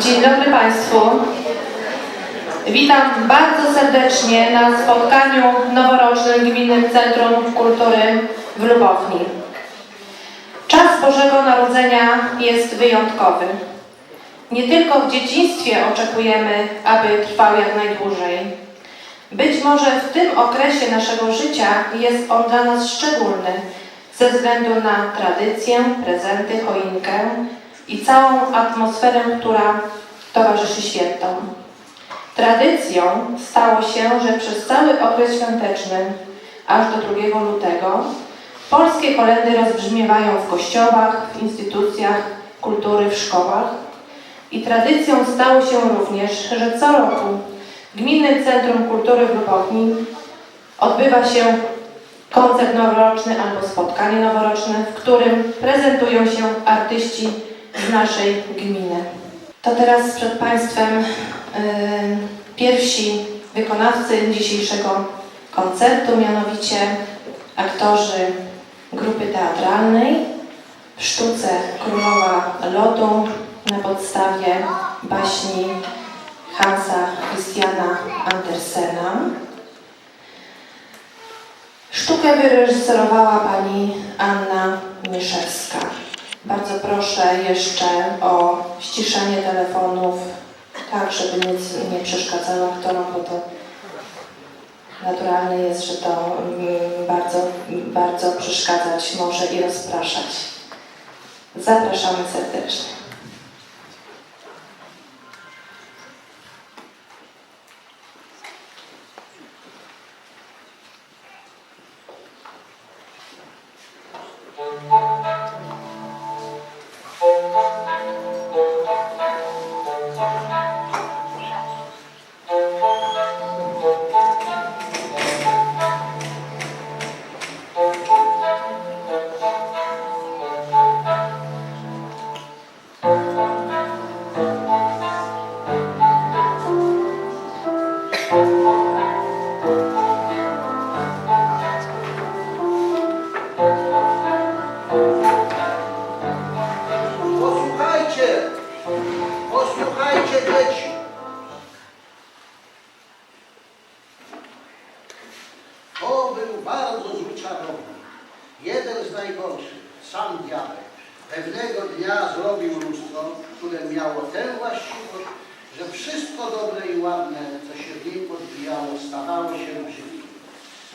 Dzień dobry Państwu. Witam bardzo serdecznie na spotkaniu noworocznym Gminnym Centrum Kultury w Lubowni. Czas Bożego Narodzenia jest wyjątkowy. Nie tylko w dzieciństwie oczekujemy, aby trwał jak najdłużej. Być może w tym okresie naszego życia jest on dla nas szczególny ze względu na tradycję, prezenty, choinkę i całą atmosferę, która towarzyszy świętom. Tradycją stało się, że przez cały okres świąteczny, aż do 2 lutego, polskie kolendy rozbrzmiewają w kościołach, w instytucjach kultury, w szkołach. I tradycją stało się również, że co roku Gminnym Centrum Kultury w Lubowni odbywa się koncert noworoczny albo spotkanie noworoczne, w którym prezentują się artyści z naszej gminy. To teraz przed Państwem y, pierwsi wykonawcy dzisiejszego koncertu, mianowicie aktorzy grupy teatralnej w sztuce Królowa Lodu na podstawie baśni Hansa Christiana Andersena. Sztukę wyreżyserowała pani Anna Mieszewska. Bardzo proszę jeszcze o ściszenie telefonów, tak żeby nic nie przeszkadzało aktorom, bo to naturalne jest, że to mm, bardzo, bardzo przeszkadzać może i rozpraszać. Zapraszamy serdecznie.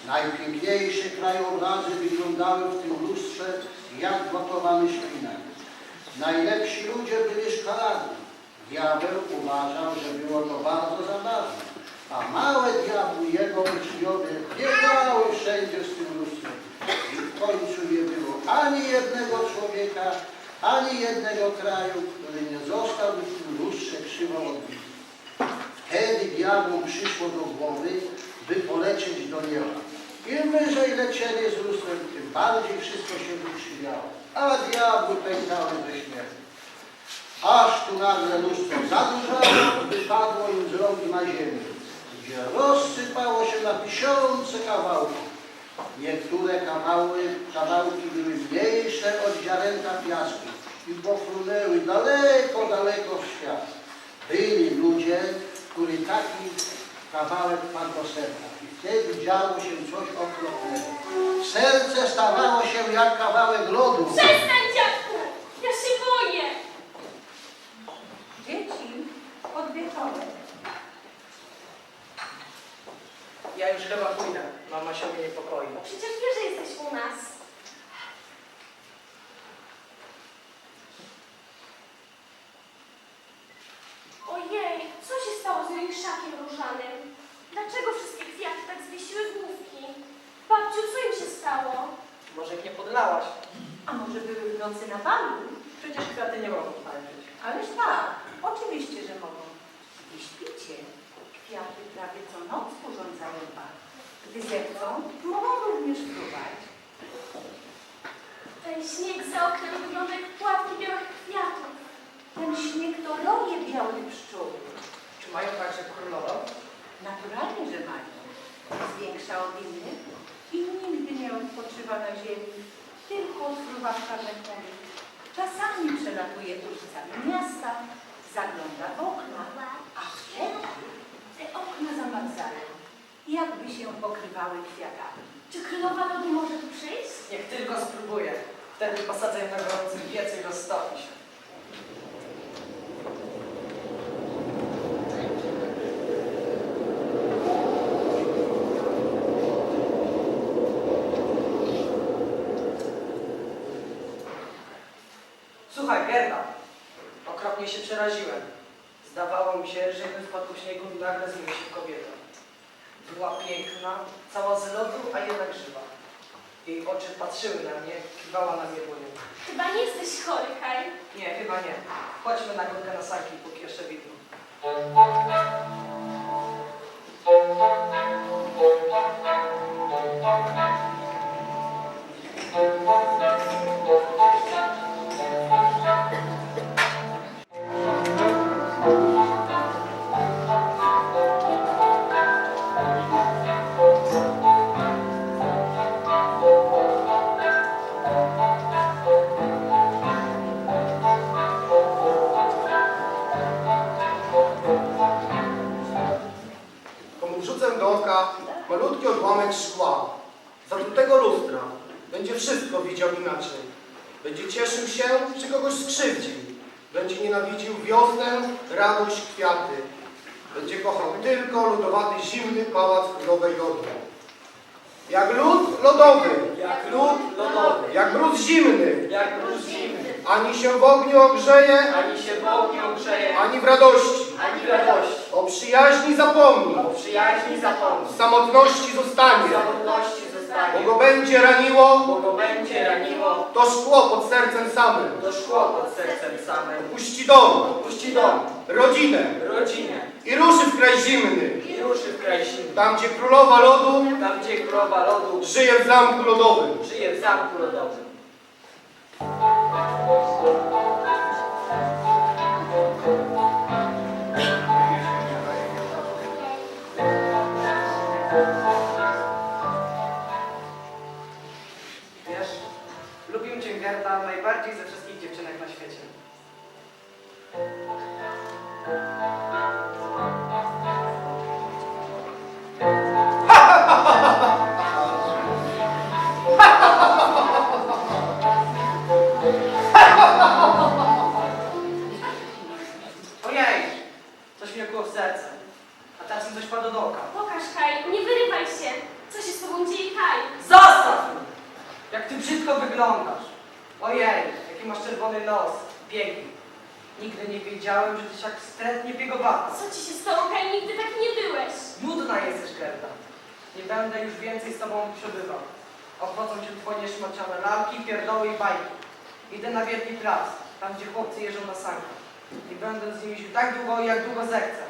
Najpiękniejsze krajobrazy wyglądały w tym lustrze jak gotowany szpinak. Najlepsi ludzie byli szkaradni. Diabeł uważał, że było to bardzo zabawne, a małe diabły jego uczniowie biegały wszędzie z tym lustrem. I w końcu nie było ani jednego człowieka, ani jednego kraju, który nie zostałby w tym lustrze krzywo odbity. Wtedy diabłom przyszło do głowy, by polecieć do nieba. Im wyżej lecieli z lustrem, tym bardziej wszystko się wykrzywiało. A diabły pękały ze śmiechu. Aż tu nagle lustro zadłużało, wypadło im z rogi na ziemię, gdzie rozsypało się na tysiące kawałków. Niektóre kawały, kawałki były mniejsze od ziarenka piasku i pofrunęły daleko, daleko w świat. Byli ludzie, którzy taki kawałek serca i wtedy działo się coś okropnego. Serce stawało się jak kawałek lodu. Przestań, dziadku! Ja się boję! Dzieci, pod wieczorem. Ja już chyba pójdę. Mama się mnie niepokoi. Przecież wiesz, że jesteś u nas. Ojej, co się stało z moim szakiem różanym? Dlaczego wszystkie kwiaty tak zwiesiły główki? Babciu, co im się stało? A może były w nocy na balu? Przecież kwiaty nie mogą tańczyć. Ależ tak, oczywiście, że mogą. Gdy śpicie, kwiaty prawie co noc urządzają bal. Gdy zechcą, mogą również fruwać. Ten śnieg za oknem wygląda jak płatki białych kwiatów. Ten śnieg to roje białej pszczóły. Czy mają także królowe? Naturalnie, że mają. Zwiększa od innych i nigdy nie odpoczywa na ziemi, tylko czarne chmury. Czasami przelatuje ulicami miasta, zagląda w okna, a wtedy te okna zamarzają, jakby się pokrywały kwiatami. Czy królowa lodu może tu przyjść? Niech tylko spróbuję. Wtedy posadzę na gorącym piecu i się. Słuchaj, Gerda. Okropnie się przeraziłem. Zdawało mi się, że jeden spadł śniegu nagle zmienił się w kobietę. Była piękna, cała z lodu, a jednak żywa. Jej oczy patrzyły na mnie, kiwała na mnie dłonią. Chyba nie jesteś chory, Kaj. Nie, chyba nie. Chodźmy na górkę na sanki, póki jeszcze widno. Jak lód lodowy, Jak lód lodowy, jak mróz zimny, jak mróz zimny, ani się w ogniu ogrzeje, ani się Bóg nie ogrzeje, ani w radości. ani w radości. O przyjaźni zapomni, O przyjaźni zapomni, w samotności zostanie. w samotności Bo go będzie raniło bo go będzie raniło, to szkło pod sercem samym. to szkło pod sercem samym. Puści dom, dom, rodzinę rodzinę i ruszy w kraj zimny. i ruszy w kraj zimny. Tam, gdzie królowa lodu Tam, gdzie królowa lodu żyje w zamku lodowym. żyje w zamku lodowym. Gerda najbardziej ze wszystkich dziewczynek na świecie. Czerwony nos, biegi. Nigdy nie wiedziałem, że ty się tak wstrętnie biegowata. Co ci się stało, Kaj? Nigdy taki nie byłeś. Nudna jesteś, Gerda. Nie będę już więcej z tobą przebywał. Obchodzą cię twoje szmaciane lalki, pierdoły i bajki. Idę na wielki plac, tam gdzie chłopcy jeżdżą na sankach. I będę z nimi sił tak długo, jak długo zechcę.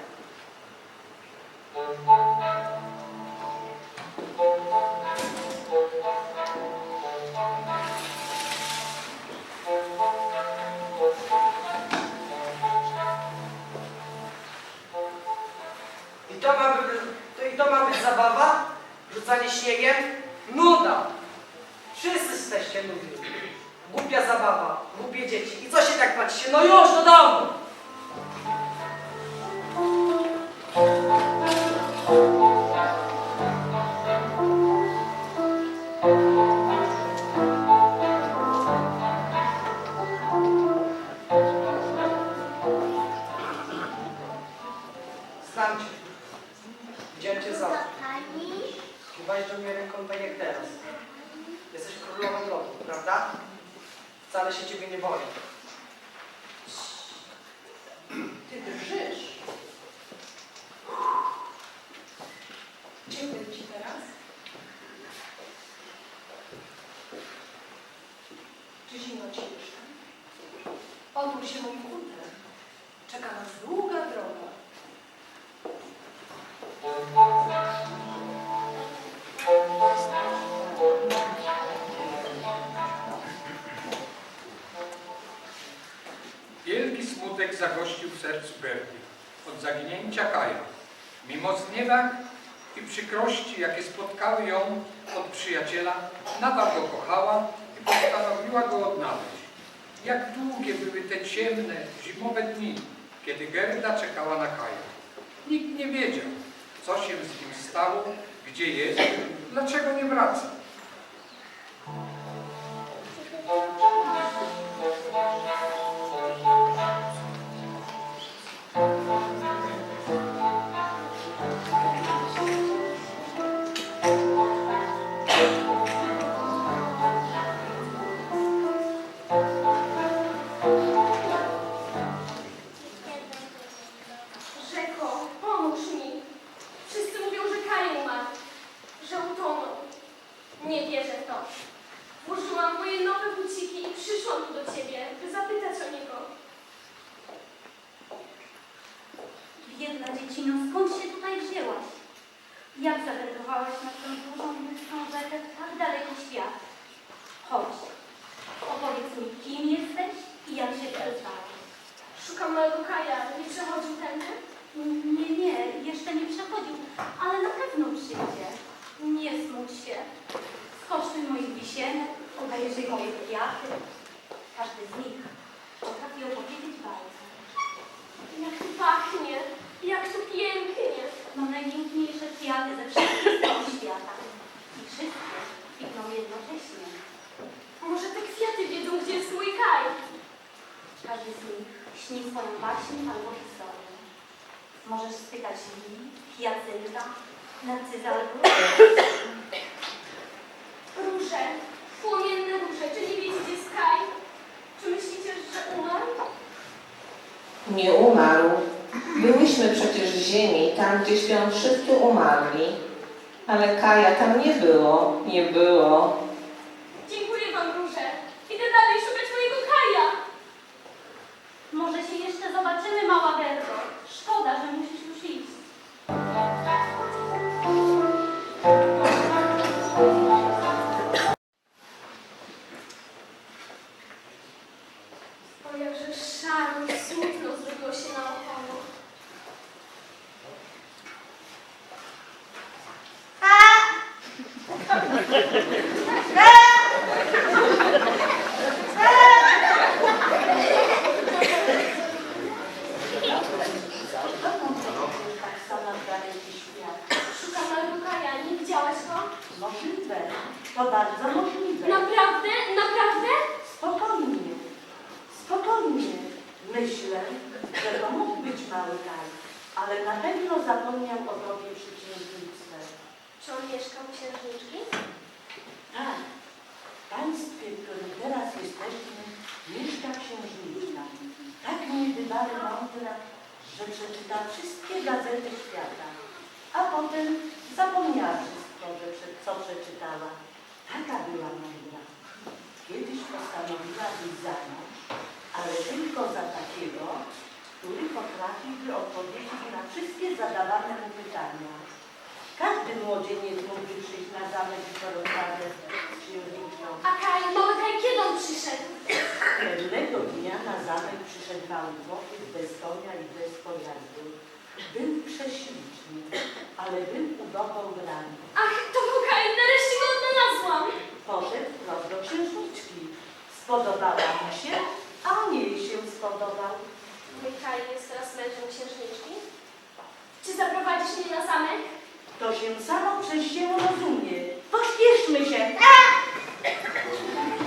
Rzucanie śniegiem? Nuda! Wszyscy jesteście nudni. Głupia zabawa, głupie dzieci. I co się tak patrzycie? No już, do domu! Smutek zagościł w sercu Gerdy od zaginięcia Kaja. Mimo zniewań i przykrości, jakie spotkały ją od przyjaciela, nadal go kochała i postanowiła go odnaleźć. Jak długie były te ciemne, zimowe dni, kiedy Gerda czekała na Kaja. Nikt nie wiedział, co się z nim stało, gdzie jest, dlaczego nie wraca. Lili, hiacynta, narcyza. Róże, płomienne róże, czy nie jest Kaj? Czy myślicie, że umarł? Nie umarł. Byłyśmy przecież w ziemi, tam gdzie śpią wszyscy umarli. Ale Kaja tam nie było, nie było. Myślę, że to mógł być mały Kaj, ale na pewno zapomniał o tobie przy księżniczce. Czy on mieszkał u księżniczki? Tak. W państwie, w którym teraz jesteśmy, mieszka księżniczka. Tak niebywale mądra, że przeczyta wszystkie gazety świata, a potem zapomniała wszystko, że co przeczytała. Taka była mądra. Kiedyś postanowiła wyjść za mąż, ale tylko za takiego, który potrafiłby odpowiedzieć na wszystkie zadawane mu pytania. Każdy młodzieniec mógłby przyjść na zamek i porozmawiać z księżniczką. A Kaj, mały Kaj, kiedy on przyszedł? Pewnego dnia na zamek przyszedł chłopiec bez konia i bez pojazdu. Był prześliczny, ale był ubogo ubrany. Ach, to był Kaj, nareszcie go odnalazłam. Poszedł wprost do księżniczki. Spodobała mu się, a on jej się spodobał. Mój Kaj jest teraz mężem księżniczki. Czy zaprowadzisz mnie na zamek? To się samo przez się rozumie. Pośpieszmy się. Patrzcie,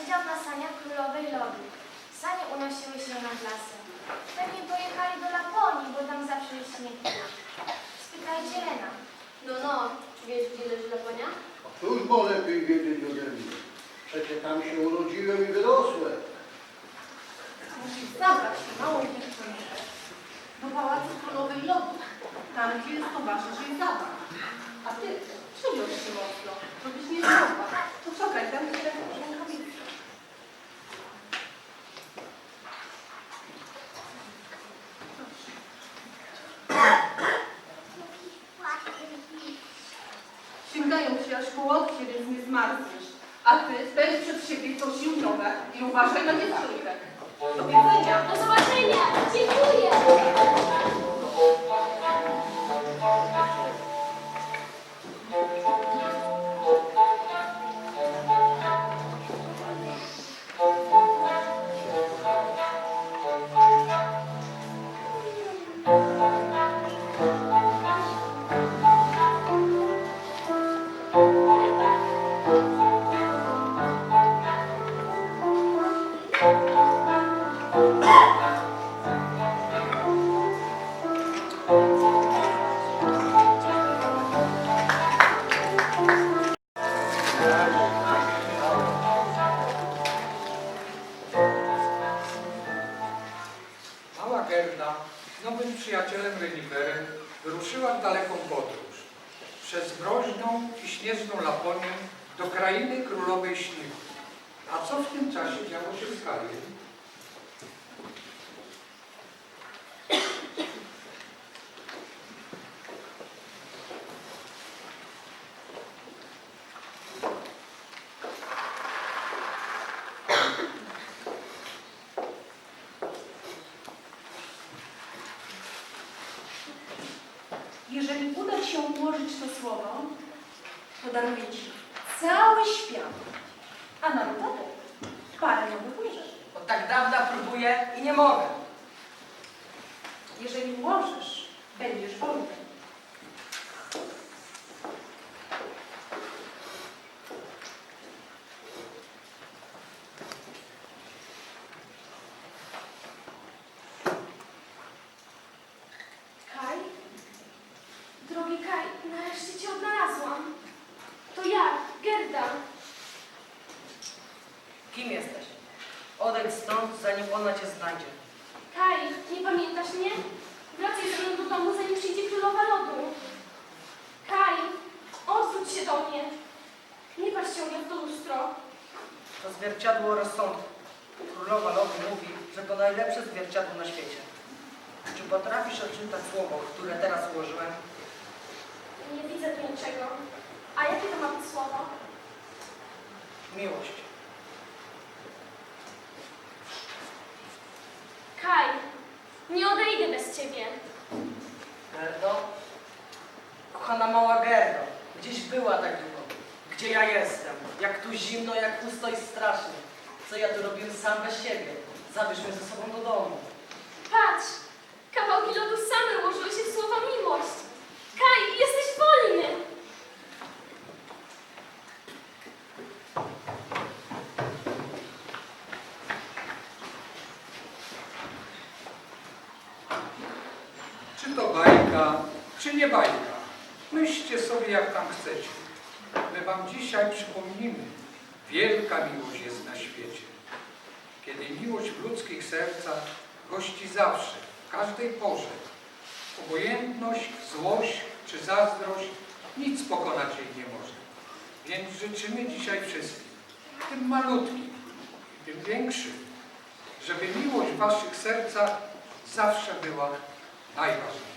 Siedział na saniach królowej lodu. Sanie unosiły się nad lasem. Pewnie pojechali do Laponii, bo tam zawsze jest śnieg. Spytajcie Lena. No, no, wiesz gdzie leży Laponia? A cóż bo lepiej wiedzieć ode mnie? Przecież tam się urodziłem i wyrosłem. Musisz zabrać małą dziewczynkę do Pałacu Królowej Lodu, tam gdzie jest towarzysz jej zabaw. A ty przyniósł się mocno, żebyś nie zdoła. Poczekaj, tam gdzie tak rękawice. Sięgają ci aż po łokcie, więc nie zmarzniesz. A ty spędź przed siebie to siłnowe i uważaj na dziewczynkę. Uda się ułożyć to słowo, to daruję Ci cały świat, a na dodatek parę nowych łyżek. Od tak dawna próbuję i nie mogę. Jeżeli ułożysz, będziesz wolny. Kaj? Drogi Kaj, nareszcie cię odnalazłam. To ja, Gerda. Kim jesteś? Odejdź stąd, zanim ona cię znajdzie. Kaj, nie pamiętasz mnie? Wracaj ze mną do domu, zanim przyjdzie królowa lodu. Kaj, odwróć się do mnie. Nie patrz ciągle w to lustro. To zwierciadło rozsądku. Królowa Lodu mówi, że to najlepsze zwierciadło na świecie. Czy potrafisz odczytać słowo, które teraz ułożyłem? Nie widzę tu niczego. A jakie to ma być słowo? Miłość. Kaj, nie odejdę bez ciebie. Gerdo? Kochana mała Gerdo, gdzieś była tak długo. Gdzie ja jestem? Jak tu zimno, jak pusto i strasznie. Co ja tu robiłem sam bez siebie? Zabierz mnie ze sobą do domu. Patrz, kawałki lodu same ułożyły się w słowo miłość. Kaj, jesteś wolny. Czy to bajka, czy nie bajka? Myślcie sobie jak tam chcecie. My wam dzisiaj przypomnimy, wielka miłość jest na świecie. Kiedy miłość sercach gości zawsze, w każdej porze. Obojętność, złość czy zazdrość nic pokonać jej nie może. Więc życzymy dzisiaj wszystkim, tym malutkim i tym większym, żeby miłość w waszych sercach zawsze była najważniejsza.